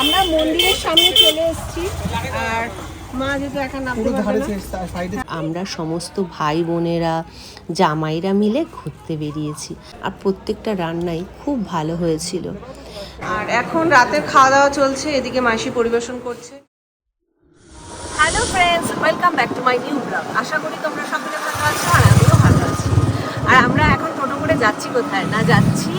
আমরা মন্দিরের সামনে চলে এসেছি। আর আমরা সমস্ত ভাই বোনেরা জামাইরা মিলে ঘুরতে বেরিয়েছি। আর প্রত্যেকটা রান্নাই খুব ভালো হয়েছিল। আর এখন রাতের খাওয়া দাওয়া চলছে এদিকে মাসি পরিবেশন করছে। Hello friends welcome back to my new blog আশা করি তোমরা সকলে ভালো আছো আর আমিও ভালো আছি। আর আমরা এখন টোটো করে যাচ্ছি কোথায়? না যাচ্ছি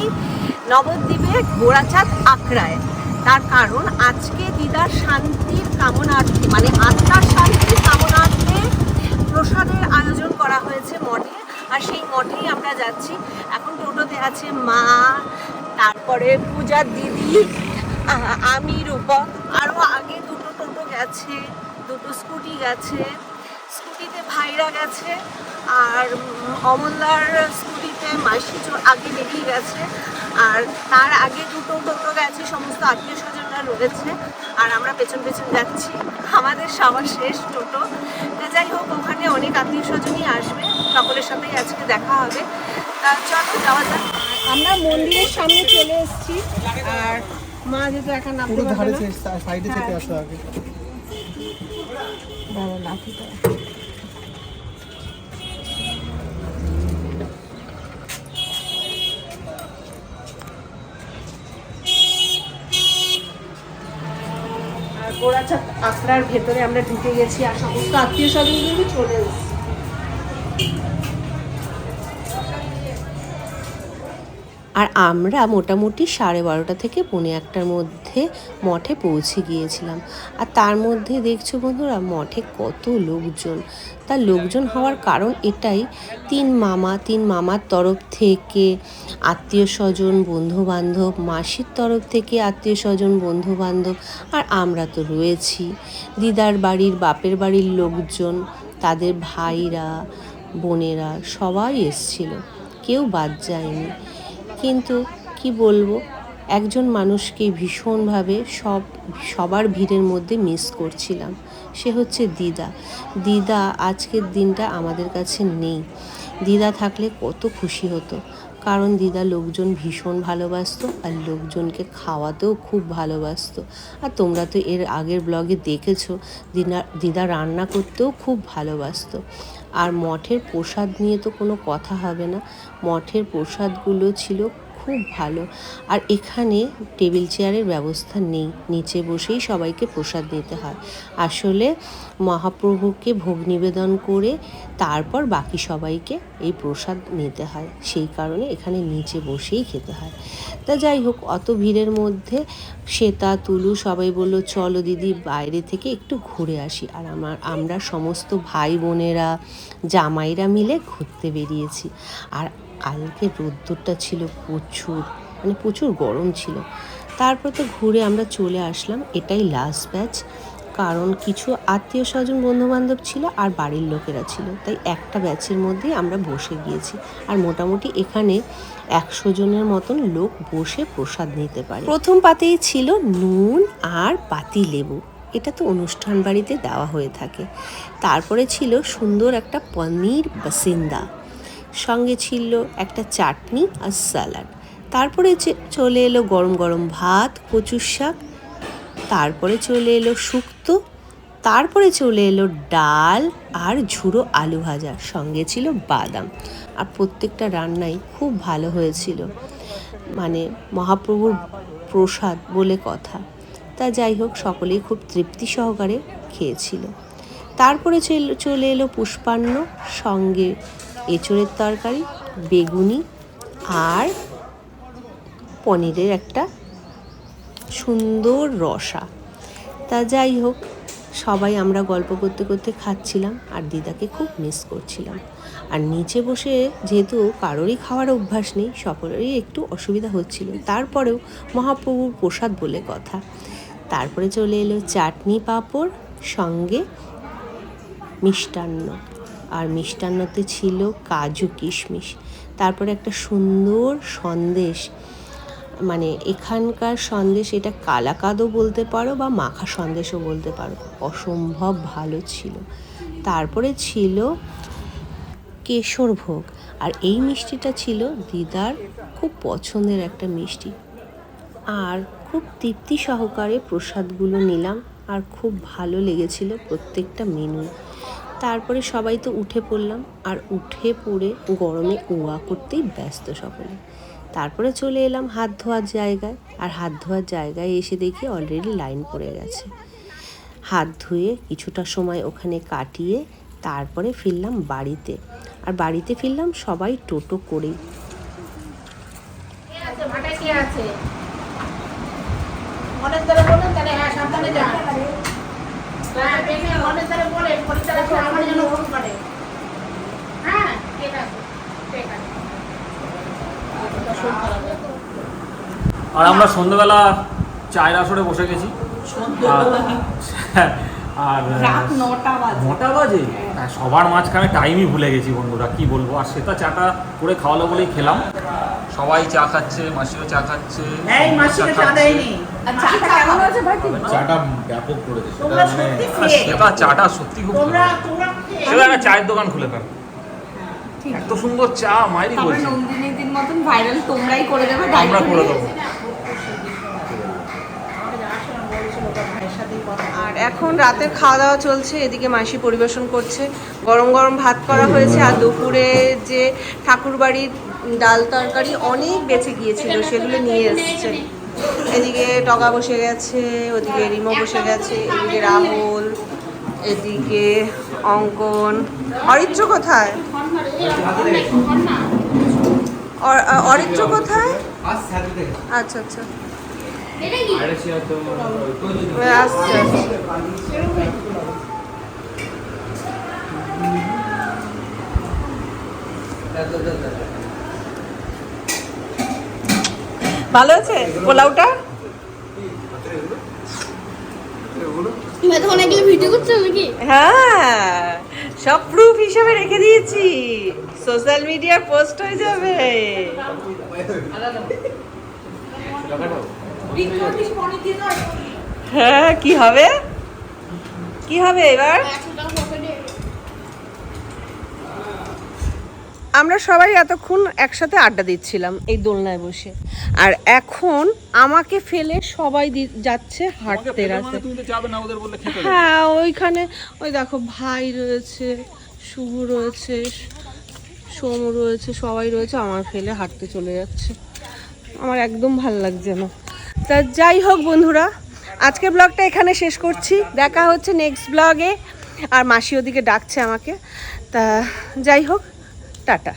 নবদ্বীপে গোড়াচাঁদ আখড়ায়। তার কারণ আজকে দিদার শান্তির কামনার্থে মানে আত্মার শান্তির কামনার্থে প্রসাদের আয়োজন করা হয়েছে মঠে। আর সেই মঠেই আমরা যাচ্ছি। এখন টোটোতে আছে মা, তারপরে পূজার দিদি আমি রূপক আরও আগে দুটো টোটো গেছে, দুটো স্কুটি গেছে। স্কুটিতে ভাইরা গেছে, আর অমলদার স্কুটিতে মাসি আগে বেরিয়ে গেছে। আর তার আগে দুটো টোটো গেছে সমস্ত আত্মীয় স্বজনরা রয়েছে। আর আমরা পেছন পেছন যাচ্ছি। আমাদের সবার শেষ টোটো। তা যাই হোক ওখানে অনেক আত্মীয় স্বজনই আসবে। সকলের সাথেই আজকে দেখা হবে। তা চলো যাওয়া যাক। আমরা মন্দিরের সামনে চলে এসেছি। আর মা যেহেতু একা নামতে পুরো পারবে না। সাইডে হ্যাঁ। থেকে আসো আগে। দাঁড়া লাঠিটা। আর গোড়াচাঁদ আখড়ার ভেতরে আমরা ঢুকে গেছি আর সমস্ত আত্মীয় স্বজন কিন্তু চলে এসেছে। আর আমরা মোটামুটি সাড়ে বারোটা থেকে পৌনে একটার মধ্যে মঠে পৌঁছে গিয়েছিলাম। আর তার মধ্যে দেখছ বন্ধুরা, মঠে কত লোকজন। তার লোকজন হওয়ার কারণ এটাই, তিন মামা, তিন মামার তরফ থেকে আত্মীয় স্বজন বন্ধু বান্ধব মাসির তরফ থেকে আত্মীয় স্বজন বন্ধু বান্ধব আর আমরা তো রয়েছি। দিদার বাড়ির, বাপের বাড়ির লোকজন, তাদের ভাইরা, বোনেরা সবাই এসছিল। কেউ বাদ যায়নি। কিন্তু কি বলব, একজন মানুষকে ভীষণভাবে সব, সবার ভিড়ের মধ্যে মিস করছিলাম। সে হচ্ছে দিদা। দিদা আজকের দিনটা আমাদের কাছে নেই। দিদা থাকলে কত খুশি হতো। কারণ দিদা লোকজন ভীষণ ভালোবাসতো আর লোকজনকে খাওয়াতেও খুব ভালোবাসতো। আর তোমরা তো এর আগের ব্লগে দেখেছ দিদা দিদা রান্না করতেও খুব ভালোবাসতো। আর মঠের প্রসাদ নিয়ে তো কোনো কথা হবে না। মঠের প্রসাদগুলো ছিল খুব ভালো। আর এখানে টেবিল চেয়ারের ব্যবস্থা নেই। নিচে বসেই সবাইকে প্রসাদ নিতে হয়। আসলে মহাপ্রভুকে ভোগ নিবেদন করে তারপর বাকি সবাইকে এই প্রসাদ নিতে হয়। সেই কারণে এখানে নিচে বসেই খেতে হয়। তা যাই হোক, অত ভিড়ের মধ্যে শ্বেতা, তুলু সবাই বলল, চলো দিদি, বাইরে থেকে একটু ঘুরে আসি। আর আমার, আমরা সমস্ত ভাই বোনেরা, জামাইরা মিলে ঘুরতে বেরিয়েছি। আর কালকে রোদ্দুরটা ছিল প্রচুর মানে প্রচুর গরম ছিল। তারপর তো ঘুরে আমরা চলে আসলাম, এটাই লাস্ট ব্যাচ কারণ কিছু আত্মীয় স্বজন বন্ধুবান্ধব ছিল আর বাড়ির লোকেরা ছিল। তাই একটা ব্যাচের মধ্যেই আমরা বসে গিয়েছি। আর মোটামুটি এখানে একশো জনের মতন লোক বসে প্রসাদ নিতে পারে। প্রথম পাতেই ছিল নুন আর পাতি লেবু। এটা তো অনুষ্ঠান বাড়িতে দেওয়া হয়ে থাকে। তারপরে ছিল সুন্দর একটা পনির বাসিন্দা। সঙ্গে ছিল একটা চাটনি আর স্যালাড। তারপরে চলে এলো গরম গরম ভাত, কচুর শাক, তারপরে চলে এলো শুক্তো, তারপরে চলে এলো ডাল আর ঝুড়ো আলু ভাজা, সঙ্গে ছিল বাদাম। আর প্রত্যেকটা রান্নাই খুব ভালো হয়েছিল। মানে মহাপ্রভুর প্রসাদ বলে কথা। তা যাই হোক, সকলেই খুব তৃপ্তি সহকারে খেয়েছিল। তারপরে চল- চলে এলো পুষ্পান্ন, সঙ্গে এঁচড়ের তরকারি, বেগুনি আর পনিরের একটা সুন্দর রসা। তা যাই হোক, সবাই আমরা গল্প করতে করতে খাচ্ছিলাম আর দিদাকে খুব মিস করছিলাম। আর নিচে বসে যেহেতু কারোরই খাওয়ার অভ্যাস নেই, সকলেরই একটু অসুবিধা হচ্ছিল। তারপরেও মহাপ্রভুর প্রসাদ বলে কথা। তারপরে চলে এলো চাটনি পাঁপড় সঙ্গে মিষ্টান্ন। আর মিষ্টান্নতে ছিল কাজু কিশমিশ। তারপরে একটা সুন্দর সন্দেশ। মানে এখানকার সন্দেশ এটা কালাকাদও বলতে পারো বা মাখা সন্দেশও বলতে পারো। অসম্ভব ভালো ছিল। তারপরে ছিল কেশর ভোগ। আর এই মিষ্টিটা ছিল দিদার খুব পছন্দের একটা মিষ্টি। আর খুব তৃপ্তি সহকারে প্রসাদগুলো নিলাম। আর খুব ভালো লেগেছিল প্রত্যেকটা মেনু তারপরে সবাই তো উঠে পড়লাম। আর উঠে পড়ে গরমে ওয়া করতেই ব্যস্ত সকলে। তারপরে চলে এলাম হাত ধোয়ার জায়গায়। আর হাত ধোয়ার জায়গায় এসে দেখি অলরেডি লাইন পড়ে গেছে। হাত ধুয়ে কিছুটা সময় ওখানে কাটিয়ে তারপরে ফিরলাম বাড়িতে। আর বাড়িতে ফিরলাম সবাই টোটো করেই। আছে আমার জন্য ফোন করে। হ্যাঁ ঠিক আছে ঠিক আছে। আর আমরা সন্ধ্যাবেলা চায়ের আসরে বসে গেছি। আর- আর নটা বাজে। নটা বাজে? হ্যাঁ, সবার মাঝখানে টাইমই ভুলে গেছি বন্ধুরা কি বলব? আর সেটা চাটা করে খাওয়ালো বলেই খেলাম। সবাই চা খাচ্ছে মাসিও চা খাচ্ছে এই মাসিকে চা দেয়নি। চাটা কেমন আছে ভাই চাটা ব্যাপক তোমরা মানে সত্যি সেটা চাটা সত্যি খুব তোমরা। তোমরা সেটা একটা চায়ের দোকান খুলে ফেল। এত সুন্দর চা মাইরি বলছি। নন্দিনীর দিন মতন ভাইরাল তোমরাই করে দেবে আমরা করে দেবো। আর এখন রাতের খাওয়া দাওয়া চলছে এদিকে মাসি পরিবেশন করছে। গরম গরম ভাত করা হয়েছে আর দুপুরে যে ঠাকুরবাড়ির ডাল তরকারি অনেক বেঁচে গিয়েছিল, সেগুলো নিয়ে এসছে। এদিকে টকা বসে গেছে, ওদিকে রিমো বসে গেছে, এদিকে রাহুল, এদিকে অঙ্কন। অরিত্র কোথায়? অরিত্র কোথায়? আচ্ছা আচ্ছা। ভালো আছে? পোলাওটা? ভিডিও হ্যাঁ সব প্রুফ হিসেবে রেখে দিয়েছি। সোশ্যাল পোস্ট হয়ে যাবে। হ্যাঁ কি হবে? কি হবে এবার একশো টাকা পকেটে আমরা সবাই এতক্ষণ একসাথে আড্ডা দিচ্ছিলাম এই দোলনায় বসে। আর এখন আমাকে ফেলে সবাই যাচ্ছে হাঁটতে মানে তুমি তো যাবে না ওদের বললে খেতে দেবে। হ্যাঁ ওইখানে ওই দেখো ভাই রয়েছে শুভ রয়েছে সোম রয়েছে সবাই রয়েছে আমার ফেলে হাঁটতে চলে যাচ্ছে। আমার একদম ভালো লাগছে না। তা যাই হোক বন্ধুরা আজকে ব্লগটা এখানে শেষ করছি। দেখা হচ্ছে নেক্সট ব্লগে। আর মাসি ওদিকে ডাকছে আমাকে। তা যাই হোক টাটা